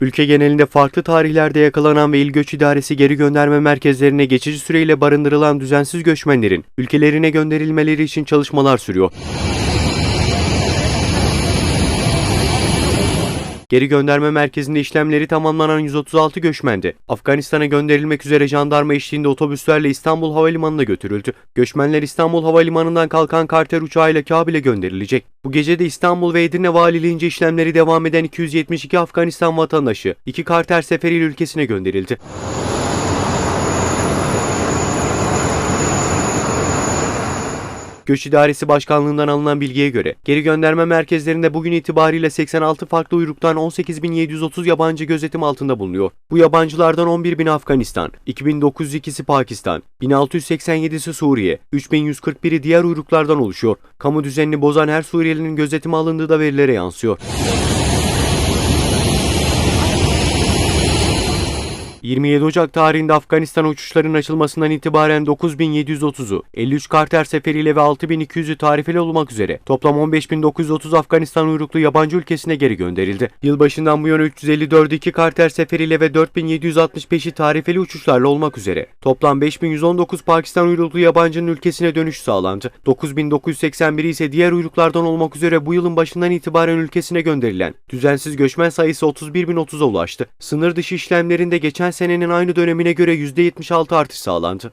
Ülke genelinde farklı tarihlerde yakalanan ve İl Göç İdaresi geri gönderme merkezlerine geçici süreyle barındırılan düzensiz göçmenlerin ülkelerine gönderilmeleri için çalışmalar sürüyor. Geri gönderme merkezinde işlemleri tamamlanan 136 göçmendi. Afganistan'a gönderilmek üzere jandarma eşliğinde otobüslerle İstanbul Havalimanı'na götürüldü. Göçmenler İstanbul Havalimanı'ndan kalkan karter uçağıyla Kabil'e gönderilecek. Bu gece de İstanbul ve Edirne Valiliğince işlemleri devam eden 272 Afganistan vatandaşı iki karter seferiyle ülkesine gönderildi. Göç İdaresi Başkanlığından alınan bilgiye göre geri gönderme merkezlerinde bugün itibariyle 86 farklı uyruktan 18.730 yabancı gözetim altında bulunuyor. Bu yabancılardan 11.000 Afganistan, 2.902'si Pakistan, 1.687'si Suriye, 3.141'i diğer uyruklardan oluşuyor. Kamu düzenini bozan her Suriyelinin gözetime alındığı da verilere yansıyor. 27 Ocak tarihinde Afganistan uçuşlarının açılmasından itibaren 9730'u, 53 karter seferiyle ve 6200'ü tarifeli olmak üzere toplam 15930 Afganistan uyruklu yabancı ülkesine geri gönderildi. Yılbaşından bu yana 354 iki karter seferiyle ve 4765'i tarifeli uçuşlarla olmak üzere toplam 5119 Pakistan uyruklu yabancının ülkesine dönüş sağlandı. 9981 ise diğer uyruklardan olmak üzere bu yılın başından itibaren ülkesine gönderilen düzensiz göçmen sayısı 31.030'a ulaştı. Sınır dışı işlemlerinde geçen senenin aynı dönemine göre %76 artış sağlandı.